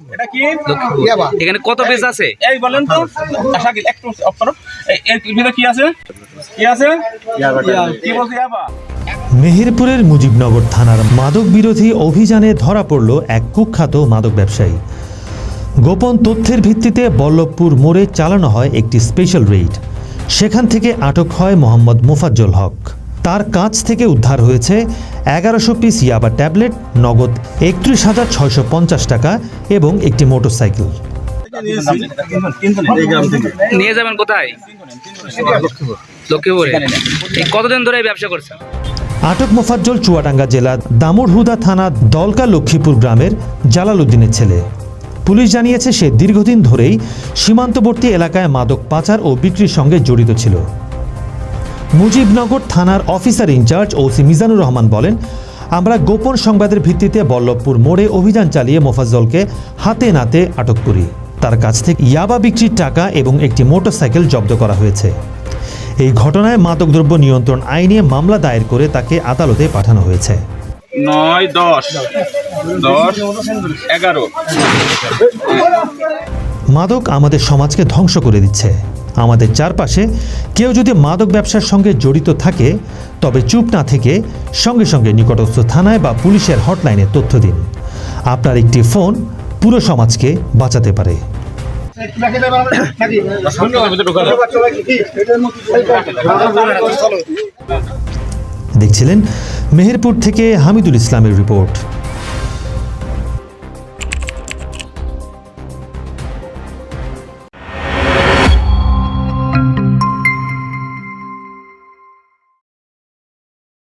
এটা কি? ইয়াবা এখানে কত পেজ আছে? এই বলেন তো। শাকিল একটু অফ করো। এই এর ভিতরে কি আছে? কি আছে? কি বলছে ইয়াবা মেহেরপুরের মুজিবনগর থানার মাদক বিরোধী অভিযানে ধরা পড়ল এক কুখ্যাত মাদক ব্যবসায়ী। গোপন তথ্যের ভিত্তিতে বল্লভপুর মোড়ে চালানো হয় একটি স্পেশাল রেইড সেখান থেকে আটক হয় মোহাম্মদ মোফাজ্জল হক। তার কাছ থেকে উদ্ধার হয়েছে এগারোশো পিস ইয়াবা ট্যাবলেট নগদ একত্রিশ হাজার ছয়শো পঞ্চাশ টাকা এবং একটি মোটরসাইকেল। নিয়ে যাবেন কোথায়? লক্ষ্মীপুরে। কতদিন ধরে ব্যবসা করছেন? আটক মোফাজ্জল চুয়াডাঙ্গা জেলার দামুরহুদা থানা দলকা লক্ষ্মীপুর গ্রামের জালাল উদ্দিনের ছেলে। পুলিশ জানিয়েছে সে দীর্ঘদিন ধরেই সীমান্তবর্তী এলাকায় মাদক পাচার ও বিক্রির সঙ্গে জড়িত ছিল। মুজিবনগর থানার officer in charge OC Mizanur Rahman বলেন আমরা গোপন সংবাদের ভিত্তিতে বল্লভপুর মোড়ে অভিযান চালিয়ে মোফাজ্জলকে হাতে নাতে আটক করি। তার কাছ থেকে ইয়াবা বিক্রির টাকা এবং একটি মোটরসাইকেল জব্দ করা হয়েছে। এই ঘটনায় মাদকদ্রব্য নিয়ন্ত্রণ আইনে মামলা দায়ের করে তাকে আদালতে পাঠানো হয়েছে। নয় দশ। দশ এগারো। মাদক আমাদের সমাজকে ধ্বংস করে দিচ্ছে। আমাদের চারপাশে কেউ যদি মাদক ব্যবসার সঙ্গে জড়িত থাকে, তবে চুপ না থেকে সঙ্গে সঙ্গে নিকটস্থ থানায় বা পুলিশের হটলাইনে তথ্য দিন। আপনার একটি ফোন পুরো সমাজকে বাঁচাতে পারে। দেখছিলেন মেহেরপুর থেকে হামিদুল ইসলামের রিপোর্ট।